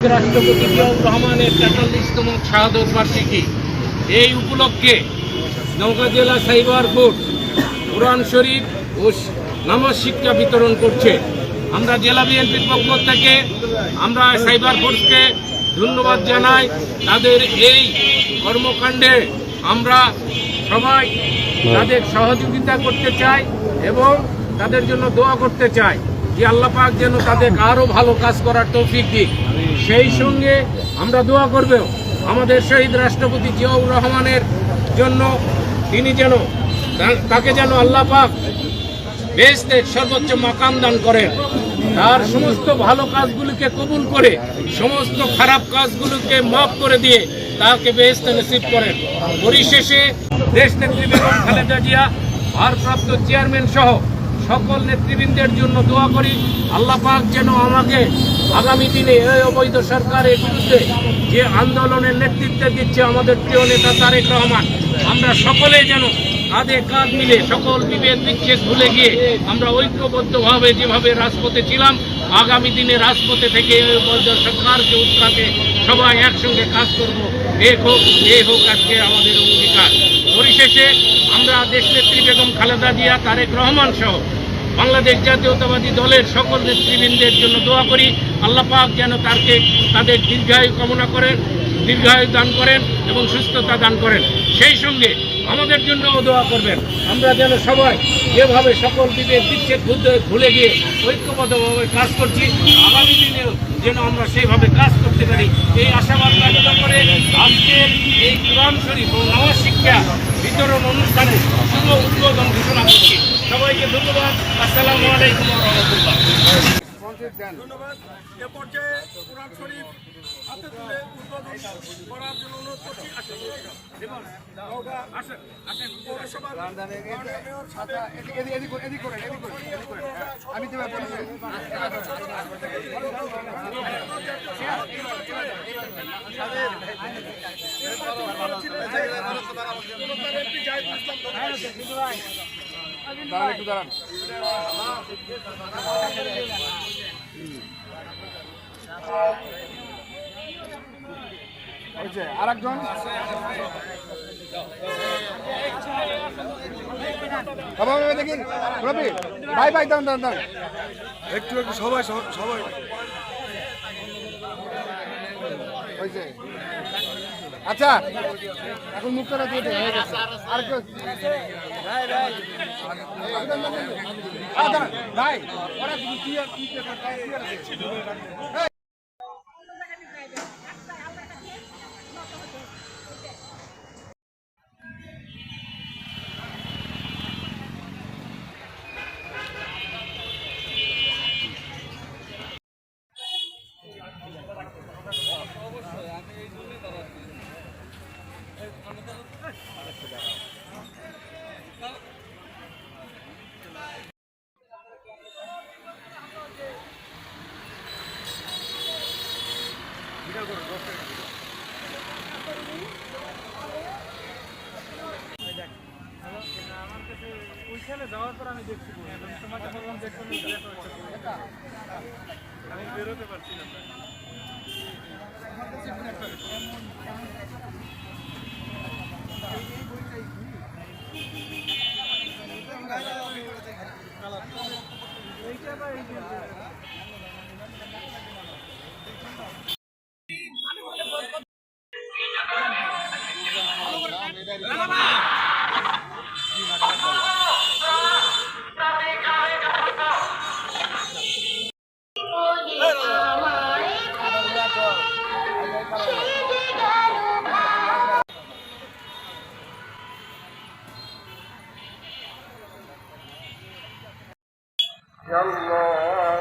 রাষ্ট্রপতি জিয়াউর রহমানের তেতাল্লিশতম শাহাদত বার্ষিকী এই উপলক্ষে নওগাঁ জেলা সাইবার কোর্ট কোরআন শরীফ ও নামাজ শিক্ষা বিতরণ করছে। আমরা জেলা বিএনপির পক্ষ থেকে আমরা সাইবার ফোর্সকে ধন্যবাদ জানাই। তাদের এই কর্মকাণ্ডে আমরা সবাই তাদের সহযোগিতা করতে চাই এবং তাদের জন্য দোয়া করতে চাই। যে আল্লাহ পাক যেন তাদের আরও ভালো কাজ করার তৌফিক দিক। সেই সঙ্গে আমরা দোয়া করব আমাদের শহীদ রাষ্ট্রপতি জিয়াউর রহমানের জন্য তিনি যেন তাকে যেন আল্লাহ পাক বেহেস্তের সর্বোচ্চ মাকাম দান করেন। তার সমস্ত ভালো কাজগুলিকে কবুল করে, সমস্ত খারাপ কাজগুলোকে মাফ করে দিয়ে তাকে বেহেস্তে নসিব করেন। পরিশেষে দেশ নেত্রী বেগম খালেদা জিয়া, ভারপ্রাপ্ত চেয়ারম্যান সহ সকল নেতৃবৃন্দের জন্য দোয়া করি, আল্লাহ পাক যেন আমাকে আগামী দিনে এই অবৈধ সরকারের বিরুদ্ধে যে আন্দোলনের নেতৃত্ব দিচ্ছে আমাদের প্রিয় নেতা তারেক রহমান, আমরা সকলে যেন কাঁধে কাঁধ মিলে সকল বিভেদ বিচ্ছেদ ভুলে গিয়ে আমরা ঐক্যবদ্ধভাবে যেভাবে রাজপথে ছিলাম, আগামী দিনে রাজপথে থেকে সরকারকে উৎখাতে সবাই একসঙ্গে কাজ করব। এ হোক এ হোক আজকে আমাদের অঙ্গীকার। পরিশেষে আমরা দেশ দেশনেত্রী বেগম খালেদা জিয়া, তারেক রহমান সহ বাংলাদেশ জাতীয়তাবাদী দলের সকল নেতৃবৃন্দের জন্য দোয়া করি। আল্লাহ পাক যেন তারকে, তাদের দীর্ঘায়ু কামনা করেন, দীর্ঘায়ু দান করেন এবং সুস্থতা দান করেন। সেই সঙ্গে আমাদের জন্যও দোয়া করবেন। আমরা যেন সবাই যেভাবে সকল বিভেদ, বিচ্ছেদ, ভুলে গিয়ে ঐক্যবদ্ধভাবে কাজ করছি, আগামী দিনেও যেন আমরা সেইভাবে কাজ করতে পারি। এই আশাবাদ ব্যক্ত করে আজকের এই কোরআন শরীফ ও নওয়াজ শিক্ষা বিতরণ অনুষ্ঠানে শুভ উদ্বোধন ঘোষণা করছি। সবাইকে ধন্যবাদ। আসসালামু আলাইকুম রহমতুল্লাহ। ধন্যবাদ। এ পর্যায়ে কোরআন শরীফ হাতে তুলে উদ্বোধন করার জন্য অনুরোধ করছি আসেন। আসেন। আসেন। পৌরসভার মাননীয় মেয়র সাবেক আমি দাঁড়ান একটু দাঁড়ান। আর একজন বাবা রবি ভাই ভাই দাঁড়ান দাঁড়ান একটু একটু সবাই সবাই। হয়েছে আচ্ছা এখন মুক্তরা দিয়ে গেছে। আর কেউ ভাই দাঁড়ান, ভাই ওরা কি কি কি আমার কাছে ওইখানে যাওয়ার পর আমি দেখছি তোমাকে বললাম দেখতে আমি বেরোতে পারছিলাম না এইটা বা এই يا الله